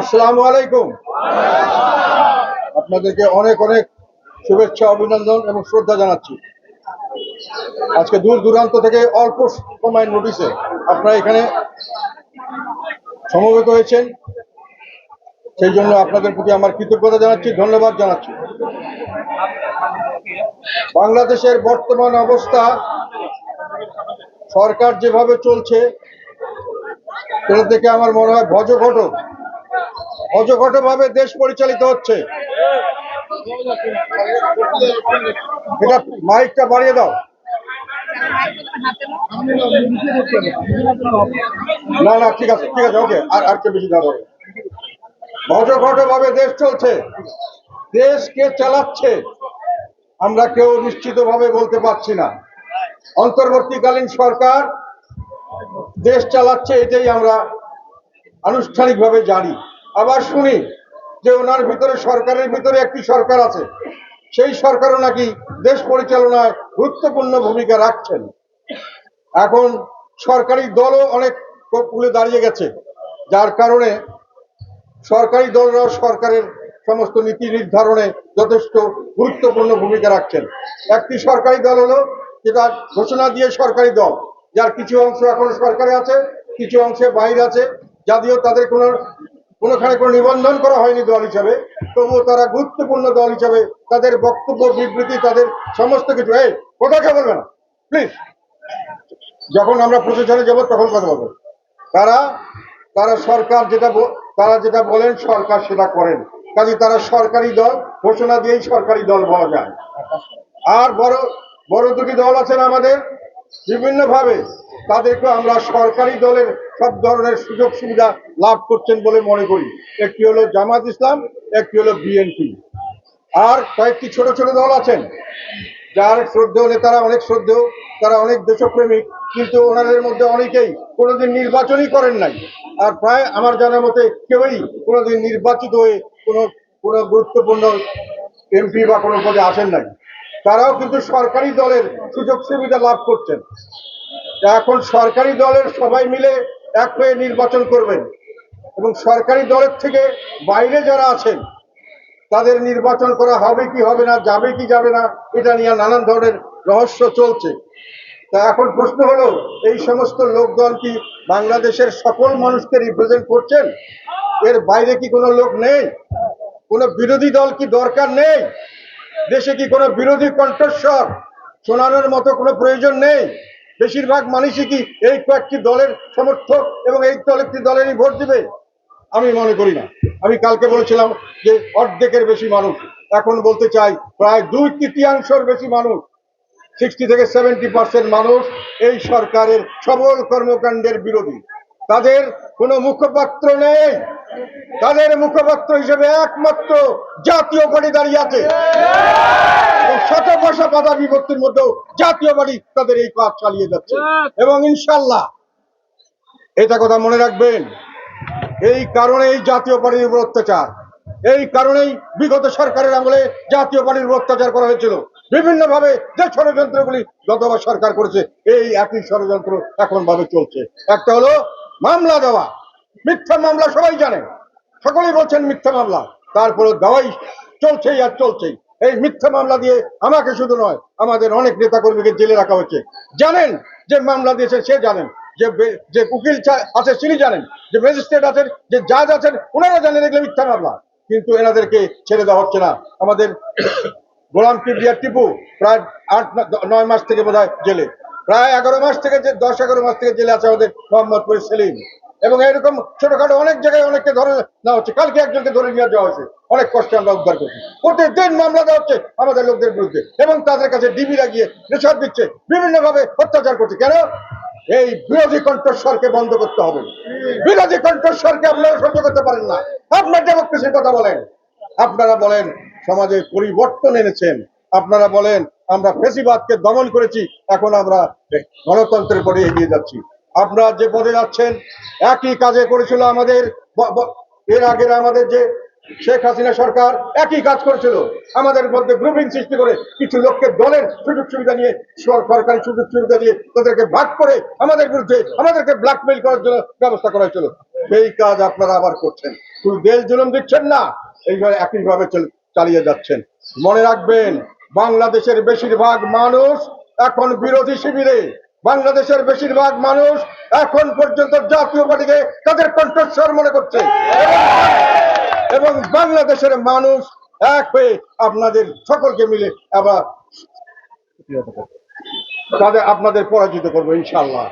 আসসালামু আলাইকুম। আপনাদেরকে অনেক অনেক শুভেচ্ছা, অভিনন্দন এবং শ্রদ্ধা জানাচ্ছি। আজকে দূর দূরান্ত থেকে অল্প সময়ের নোটিশে আপনারা এখানে সমবেত হয়েছেন। সেই জন্য আপনাদের প্রতি আমার কৃতজ্ঞতা জানাচ্ছি, ধন্যবাদ জানাচ্ছি। বাংলাদেশের বর্তমান অবস্থা, সরকার যেভাবে চলছে, সেটা থেকে আমার মনে হয় ভজঘট ভজঘট ভাবে দেশ পরিচালিত হচ্ছে। মাইকটা বাড়িয়ে দাও। না না, ঠিক আছে ঠিক আছে, ওকে, আর আর কেউ বেশি দাও ভজঘট ভাবে দেশ চলছে। দেশ কে চালাচ্ছে, আমরা কেউ নিশ্চিত ভাবে বলতে পারছি না। অন্তর্বর্তীকালীন সরকার দেশ চালাচ্ছে এটাই আমরা আনুষ্ঠানিকভাবে জানি। আবার শুনি যে ওনার ভিতরে সরকারের ভিতরে একটি সরকার আছে। সেই সরকারও নাকি দেশ পরিচালনায় গুরুত্বপূর্ণ ভূমিকা রাখছেন। এখন সরকারি দলও অনেক কুলে দাঁড়িয়ে গেছে। যার কারণে সরকারি দলরাও সরকারের সমস্ত নীতি নির্ধারণে যথেষ্ট গুরুত্বপূর্ণ ভূমিকা রাখছেন। একটি সরকারি দল হলো যেটা ঘোষণা দিয়ে সরকারি দল, যার কিছু অংশ এখন সরকারে আছে, কিছু অংশে বাইরে আছে, যদিও তাদের কোনো কোনোখানে কোনো নিবন্ধন করা হয়নি দল হিসাবে। তবুও তারা গুরুত্বপূর্ণ দল হিসাবে তাদের বক্তব্য, বিবৃতি, তাদের সমস্ত কিছু। এই, কথা কে বলবে না। প্লিজ যখন আমরা প্রশাসনে যাব, তখন কথা বলব। তারা তারা সরকার যেটা তারা যেটা বলেন, সরকার সেটা করেন। কাজে তারা সরকারি দল, ঘোষণা দিয়েই সরকারি দল বলা যায়। আর বড় বড় দুটি দল আছেন আমাদের। বিভিন্ন ভাবে তাদেরকে আমরা সরকারি দলের সব ধরনের সুযোগ সুবিধা লাভ করছেন বলে মনে করি। একটি হলো জামাত ইসলাম, একটি হলো বিএনপি। আর কয়েকটি ছোট ছোট দল আছেন, যার শ্রদ্ধেয় নেতারা অনেক শ্রদ্ধেয়, তারা অনেক দেশপ্রেমিক, কিন্তু ওনাদের মধ্যে অনেকেই কোনোদিন নির্বাচনই করেন নাই। আর প্রায় আমার জানার মতে কেউই কোনোদিন নির্বাচিত হয়ে কোনো কোনো গুরুত্বপূর্ণ এমপি বা কোনো পদে আসেন নাই। তারাও কিন্তু সরকারি দলের সুযোগ সুবিধা লাভ করছেন। এখন সরকারি দলের সবাই মিলে এক হয়ে নির্বাচন করবেন। এবং সরকারি দলের থেকে বাইরে যারা আছেন, তাদের নির্বাচন করা হবে কি হবে না, যাবে কি যাবে না, এটা নিয়ে নানান ধরনের রহস্য চলছে। তা এখন প্রশ্ন হলো, এই সমস্ত লোকদল কি বাংলাদেশের সকল মানুষকে রিপ্রেজেন্ট করছেন? এর বাইরে কি কোনো লোক নেই? কোনো বিরোধী দল কি দরকার নেই? দেশে কি কোনো বিরোধী কণ্ঠস্বর শোনানোর মতো কোনো প্রয়োজন নেই? বেশিরভাগ মানুষই কি এই কয়েকটি দলের সমর্থক এবং এই একটি দলেরই ভোট দিবে? আমি মনে করি না। আমি কালকে বলেছিলাম যে অর্ধেকের বেশি মানুষ। এখন বলতে চাই, প্রায় দুই তৃতীয়াংশের বেশি মানুষ, সিক্সটি থেকে সেভেন্টি পার্সেন্ট মানুষ এই সরকারের সবল কর্মকাণ্ডের বিরোধী। তাদের কোনো মুখপাত্র নেই। তাদের মুখপাত্র হিসেবে একমাত্র জাতীয় পার্টি দাঁড়িয়ে আছে। শত ভাষা বাধা বিভক্তির মধ্যেও জাতীয় পার্টি তাদের এই কাজ চালিয়ে যাচ্ছে। এবং ইনশাল্লাহ এটা কথা মনে রাখবেন এই কারণেই জাতীয় পার্টির উপর অত্যাচার এই কারণেই বিগত সরকারের আমলে জাতীয় পার্টির উপর অত্যাচার করা হয়েছিল। বিভিন্ন ভাবে যে ষড়যন্ত্রগুলি গতবার সরকার করেছে এই একই ষড়যন্ত্র এখন ভাবে চলছে। একটা হলো মামলা দেওয়া। মিথ্যা মামলা সবাই জানে। সকলেই বলছেন মিথ্যা মামলা। তারপরে দেওয়াই চলছেই আর চলছেই। এই মিথ্যা মামলা দিয়ে আমাকে শুধু নয়, আমাদের অনেক নেতাকর্মীকে জেলে রাখা হচ্ছে। জানেন যে মামলা দিয়েছেন সে জানেন। যে যে উকিল আছে, তিনি জানেন। যে ম্যাজিস্ট্রেট আছেন, যে জাজ আছেন, ওনারা জানেন এগুলো মিথ্যা মামলা। কিন্তু এনাদেরকে ছেড়ে দেওয়া হচ্ছে না। আমাদের গোলাম কিবরিয়া টিপু প্রায় আট, নয় মাস থেকে বোধ জেলে। প্রায় এগারো মাস থেকে দশ, এগারো মাস থেকে জেলে আছে আমাদের মোহাম্মদপুর সেলিম। এবং এরকম ছোটখাটো অনেক জায়গায় অনেককে ধরে নেওয়া হচ্ছে। কালকে একজনকে ধরে নিয়ে যাওয়া হয়েছে। অনেক কষ্টে আমরা উদ্ধার করছি। প্রতিদিন মামলা দেওয়া হচ্ছে আমাদের লোকদের বিরুদ্ধে এবং তাদের কাছে ডিবি লাগিয়ে রেশাদ দিচ্ছে বিভিন্ন ভাবে অত্যাচার করছে। কেন? এই বিরোধী কণ্ঠস্বরকে বন্ধ করতে হবে। বিরোধী কণ্ঠস্বরকে আপনারা সহ্য করতে পারেন না। আপনার ডেমোক্রেসির কথা বলেন। আপনারা বলেন, সমাজে পরিবর্তন এনেছেন। আপনারা বলেন, আমরা ফেসিবাদকে দমন করেছি। এখন আমরা গণতন্ত্রের পরে এগিয়ে যাচ্ছি। আপনারা যে পদে যাচ্ছেন, একই কাজে করেছিল আমাদের এর আগের আমাদের যে শেখ হাসিনা সরকার, একই কাজ করেছিল। আমাদের মধ্যে গ্রুপিং সৃষ্টি করে কিছু লোককে দলের সুযোগ সুবিধা নিয়ে সরকারি সুযোগ সুবিধা দিয়ে তাদেরকে ভাগ করে আমাদের বিরুদ্ধে আমাদেরকে ব্ল্যাকমেইল করার জন্য ব্যবস্থা করা হয়েছিল। সেই কাজ আপনারা আবার করছেন। শুধু দেশ জুলুম দিচ্ছেন না, এইভাবে একইভাবে চল- চালিয়ে যাচ্ছেন। মনে রাখবেন, বাংলাদেশের বেশিরভাগ মানুষ এখন বিরোধী শিবিরে। বাংলাদেশের বেশিরভাগ মানুষ এখন পর্যন্ত জাতীয় পার্টিকে তাদের কণ্ঠস্বর মনে করছে। এবং বাংলাদেশের মানুষ এক হয়ে আপনাদের সকলকে মিলে আবার তাদের আপনাদের পরাজিত করব ইনশাল্লাহ